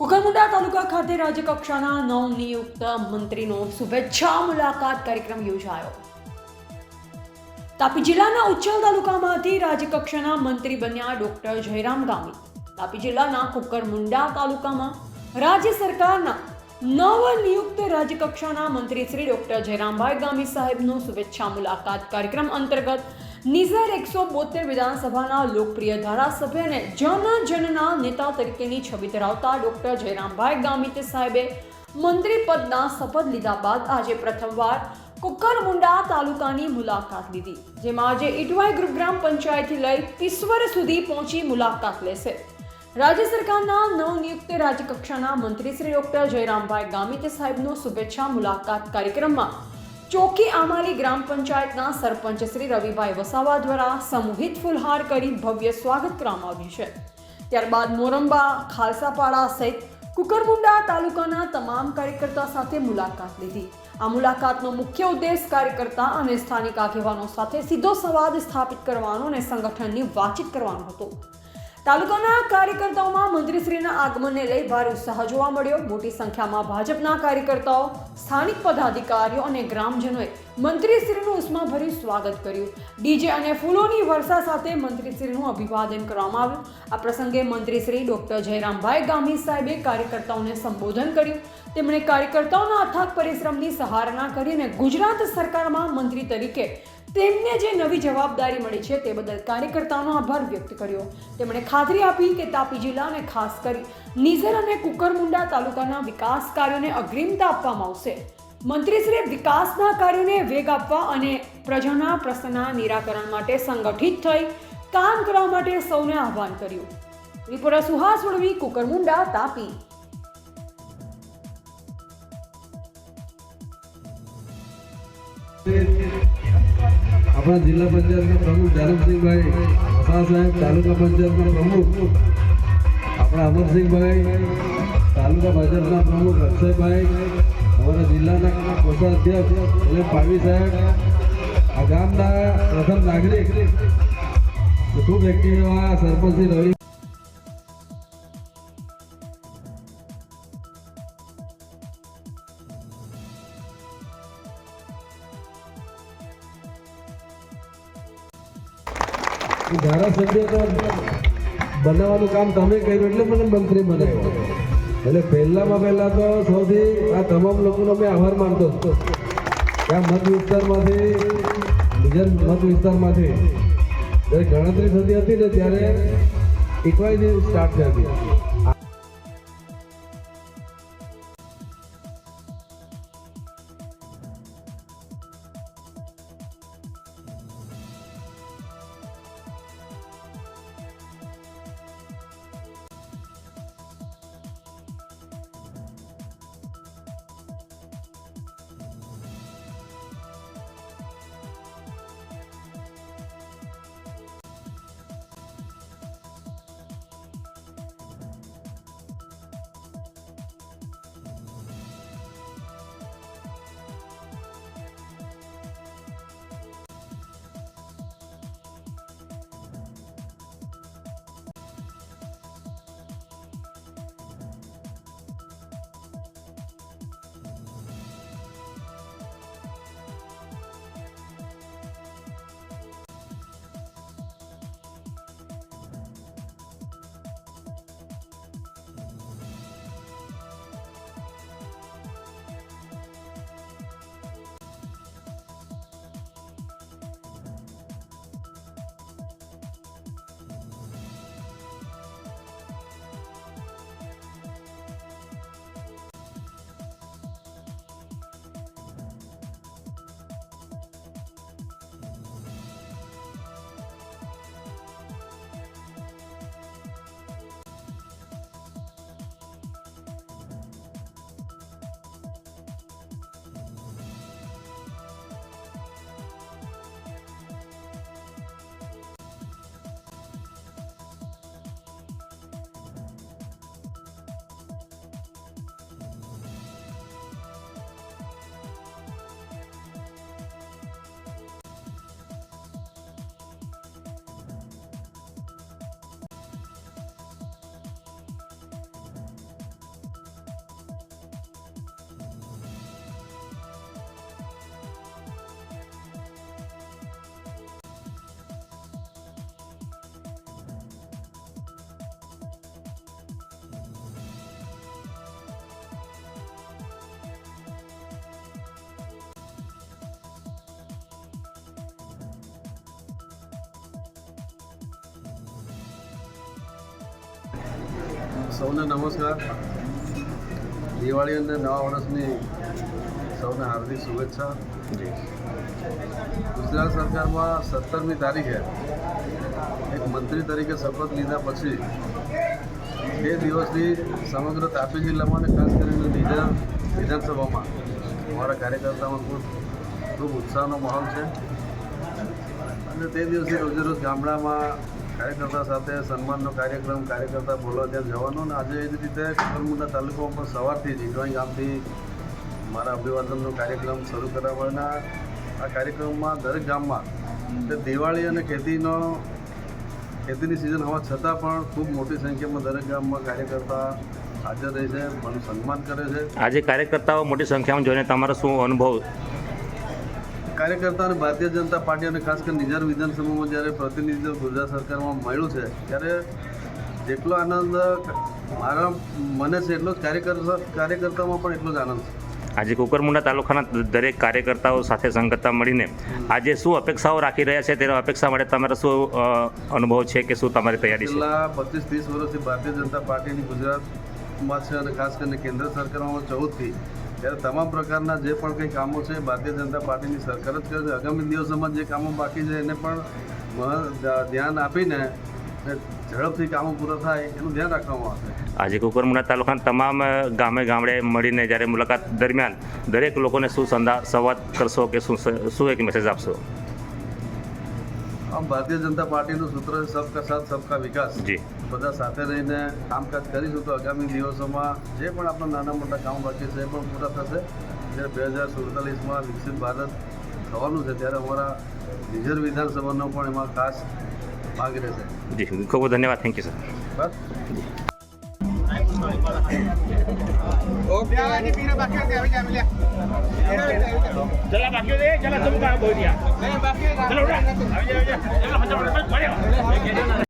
કુકરમુંડા તાલુકા ખાતે રાજ્યકક્ષાના નવનિયુક્ત મંત્રીનો શુભેચ્છા મુલાકાત કાર્યક્રમ યોજાયો. તાપી જિલ્લાના ઉચ્છલ તાલુકામાંથી રાજ્યકક્ષાના મંત્રી બન્યા ડોક્ટર જયરામ ગામી તાપી જિલ્લાના કુકરમુંડા તાલુકામાં રાજ્ય સરકારના નવનિયુક્ત રાજ્યકક્ષાના મંત્રી શ્રી ડોક્ટર જયરામભાઈ ગામી સાહેબનો શુભેચ્છા મુલાકાત કાર્યક્રમ અંતર્ગત નિઝર એકસો બોતેર વિધાનસભાના લોકપ્રિય ધારાસભ્ય અને જનજનના નેતા તરીકેની છબી ધરાવતા ડોક્ટર જયરામભાઈ ગામિત સાહેબે મંત્રી પદના શપથ લીધા બાદ આજે પ્રથમવાર કુકરમુંડા તાલુકાની મુલાકાત લીધી, જેમાં આજે ઇટવાઈ ગુરુગ્રામ પંચાયતથી લઈ ઈશ્વર સુધી પહોંચી મુલાકાત લેશે. રાજ્ય સરકારના નવનિયુક્ત રાજ્યકક્ષાના મંત્રી શ્રી ડોક્ટર જયરામભાઈ ગામિત સાહેબનો શુભેચ્છા મુલાકાત કાર્યક્રમમાં ચોકી આમાલી ગ્રામ પંચાયતના સરપંચ શ્રી રવિભાઈ વસાવા દ્વારા સમૂહિત ફુલહાર કરી ભવ્ય સ્વાગત કરવામાં આવ્યું છે. ત્યારબાદ મોરંબા, ખાલસાપાડા સહિત કુકરમુંડા તાલુકાના તમામ કાર્યકર્તા સાથે મુલાકાત લીધી. આ મુલાકાતનો મુખ્ય ઉદ્દેશ કાર્યકર્તા અને સ્થાનિક આગેવાનો સાથે સીધો સંવાદ સ્થાપિત કરવાનો અને સંગઠનની વાતચીત કરવાનો હતો. તાલુકાના કાર્યકર્તાઓમાં મંત્રીશ્રીના આગમનને લઈ ભારે ઉત્સાહ જોવા મળ્યો. મોટી સંખ્યામાં ભાજપના કાર્યકર્તાઓ, સ્થાનિક પદાધિકારીઓ અને ગ્રામજનોએ મંત્રીશ્રીનું ઉષ્માભર્યું સ્વાગત કર્યું. ડીજે અને ફૂલોની વર્ષા સાથે મંત્રીશ્રીનું અભિવાદન કરવામાં આવ્યું. આ પ્રસંગે મંત્રીશ્રી ડોક્ટર જયરામભાઈ ગામી સાહેબે કાર્યકર્તાઓને સંબોધન કર્યું. તેમણે કાર્યકર્તાઓના અથાગ પરિશ્રમની સહારણા કરી અને ગુજરાત સરકારમાં મંત્રી તરીકે તેમને જે નવી જવાબદારી મળી છે તે બદલ કાર્યકર્તાઓનો આભાર વ્યક્ત કર્યો. તેમણે ખાતરી આપી કે તાપી જિલ્લા અને ખાસ કરી નિઝર અને કુકરમુંડા તાલુકાના વિકાસ કાર્યોને અગ્રિમતા આપવામાં આવશે. મંત્રીશ્રીએ વિકાસના કાર્યોને વેગ આપવા અને પ્રજાના પ્રશ્નના નિરાકરણ માટે સંગઠિત થઈ કામ કરવા માટે સૌને આહવાન કર્યું. રિપોર્ટર સુહાસ વળવી કુકરમુંડા, તાપી. આપણા જિલ્લા પંચાયતના પ્રમુખ ધરમસિંહભાઈ વસા સાહેબ, તાલુકા પંચાયતના પ્રમુખ આપણા અમરસિંહભાઈ, તાલુકા ભાજપના પ્રમુખ અક્ષયભાઈ, અમારા જિલ્લાના કોષાધ્યક્ષ એટલે પાવી સાહેબ, આ ગામના પ્રથમ નાગરિક ખૂબ એક્ટિવ એવા સરપંચ રવિ ધારાસભ્ય તો બનાવવાનું કામ તમે કર્યું એટલે મને મંત્રી બનાવ્યો એટલે પહેલામાં પહેલા તો સૌથી આ તમામ લોકોનો મેં આભાર માનતો હતો. કે આ મત વિસ્તારમાંથી, બીજા મત વિસ્તારમાંથી જ્યારે ગણતરી થતી હતી ને ત્યારે ઇકવાઈથી સ્ટાર્ટ થઈ હતી. સૌને નમસ્કાર. દિવાળી અને નવા વર્ષની સૌને હાર્દિક શુભેચ્છા. ગુજરાત સરકારમાં સત્તરમી તારીખે એક મંત્રી તરીકે શપથ લીધા પછી તે દિવસથી સમગ્ર તાપી જિલ્લામાં અને ખાસ કરીને બીજા વિધાનસભામાં અમારા કાર્યકર્તામાં ખૂબ ખૂબ ઉત્સાહનો માહોલ છે. અને તે દિવસે રોજે રોજ ગામડામાં કાર્યકર્તા સાથે સન્માનનો કાર્યક્રમ કાર્યકર્તા બોલો ત્યાં જવાનો અને આજે એ જ રીતે કુકરમુંડા તાલુકામાં પણ સવારથી જ ઈડવાઈ ગામથી મારા અભિવાદનનો કાર્યક્રમ શરૂ કરાવવાના આ કાર્યક્રમમાં દરેક ગામમાં તે દિવાળી અને ખેતીનો ખેતીની સિઝન હોવા છતાં પણ ખૂબ મોટી સંખ્યામાં દરેક ગામમાં કાર્યકર્તા હાજર રહે છે, મને સન્માન કરે છે. આજે કાર્યકર્તાઓ મોટી સંખ્યામાં જોઈને તમારો શું અનુભવ કાર્યકર્તા અને ભારતીય જનતા પાર્ટી અને ખાસ કરીને નિઝાર વિધાનસભામાં જ્યારે પ્રતિનિધિત્વ ગુજરાત સરકારમાં મળ્યું છે ત્યારે જેટલો આનંદ મારા મને છે એટલો જ કાર્યકર્તા કાર્યકર્તામાં પણ એટલો જ આનંદ છે. આજે કુકરમુંડા તાલુકાના દરેક કાર્યકર્તાઓ સાથે સંગતતા મળીને આજે શું અપેક્ષાઓ રાખી રહ્યા છે તેના અપેક્ષા માટે તમારો શું અનુભવ છે કે શું તમારી તૈયારી છે? છેલ્લા પચીસ ત્રીસ વર્ષથી ભારતીય જનતા પાર્ટીની ગુજરાતમાં છે અને ખાસ કરીને કેન્દ્ર સરકારમાં ચૌદથી ત્યારે તમામ પ્રકારના જે પણ કંઈ કામો છે ભારતીય જનતા પાર્ટીની સરકાર જ કરે છે. આગામી દિવસોમાં જે કામો બાકી છે એને પણ ધ્યાન આપીને ઝડપથી કામો પૂરા થાય એનું ધ્યાન રાખવામાં આવશે આજે કુકરમુંડા તાલુકાના તમામ ગામે ગામડે મળીને જ્યારે મુલાકાત દરમિયાન દરેક લોકોને શું સંદા સંવાદ કરશો કે શું શું એક મેસેજ આપશો? આમ ભારતીય જનતા પાર્ટીનું સૂત્ર છે સબકા સાથ સબકા વિકાસ. જી. બધા સાથે રહીને કામકાજ કરીશું તો આગામી દિવસોમાં જે પણ આપણા નાના મોટા કામ બાકી છે એ પણ પૂરા થશે. જ્યારે બે હજાર સુડતાલીસમાં વિકસિત ભારત થવાનું છે ત્યારે અમારા નિઝર વિધાનસભાનો પણ એમાં ખાસ ભાગ રહેશે. જી ખૂબ ખૂબ ધન્યવાદ. થેન્ક યુ સર બસ. ચલા બાકી દે ચલા તમે બોલ દિયા ચલો ઉડા આવી જા આવી જા. ચલો